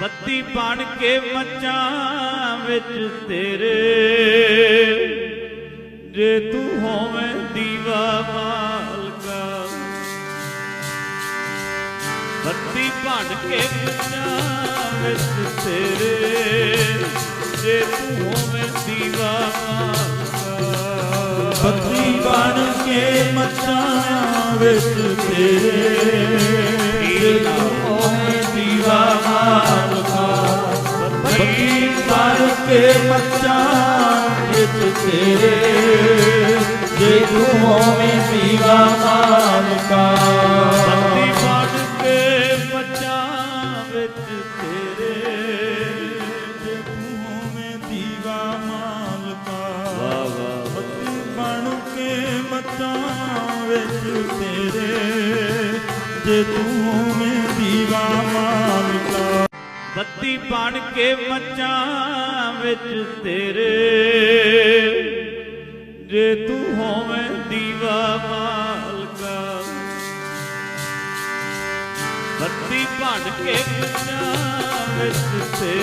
ਬੱਤੀ ਬਣ ਕੇ ਮੱਚਾਂ ਵਿੱਚ ਤੇਰੇ। ਜੇ ਤੂੰ ਹੋਵੇਂ ਦੀਵਾ ਮਾਲਕਾ, ਬੱਤੀ ਬਣ ਕੇ ਮੱਚਾਂ ਵਿੱਚ ਤੇਰੇ। ਜੇ ਤੂੰ ਹੋਵੇਂ ਦੀਵਾ ਮਾਲਕਾ, ਬੱਤੀ ਬਣ ਕੇ ਮੱਚਾਂ ਵਿੱਚ ਤੇਰੇ। ਬੱਤੀ ਬਣ ਕੇ ਮੱਚਾਂ ਵਿੱਚ ਤੇਰੇ। ਜੇ ਤੂੰ ਹੋਵੇਂ ਦੀਵਾ ਮਾਲਕਾ ਬੱਤੀ ਬਣ ਕੇ ਮੱਚਾਂ ਵਿੱਚ ਤੇਰੇ। ਜੇ ਤੂੰ ਹੋਵੇਂ ਦੀਵਾ ਮਾਲਕਾ। ਵਾਹ ਵਾਹ ਬੱਤੀ ਬਣ ਕੇ ਮੱਚਾਂ ਵਿੱਚ ਤੇਰੇ। ਜੇ ਤੂੰ ਹੋਵੇਂ ਦੀਵਾ ਮਾਲਕਾ। ਬੱਤੀ ਬਣ ਕੇ ਮੱਚਾਂ ਵਿੱਚ ਤੇਰੇ। ਜੇ ਤੂੰ ਹੋਵੇਂ ਦੀਵਾ ਮਾਲਕਾ ਬੱਤੀ ਬਣ ਕੇ ਮੱਚਾਂ ਵਿੱਚ ਤੇਰੇ।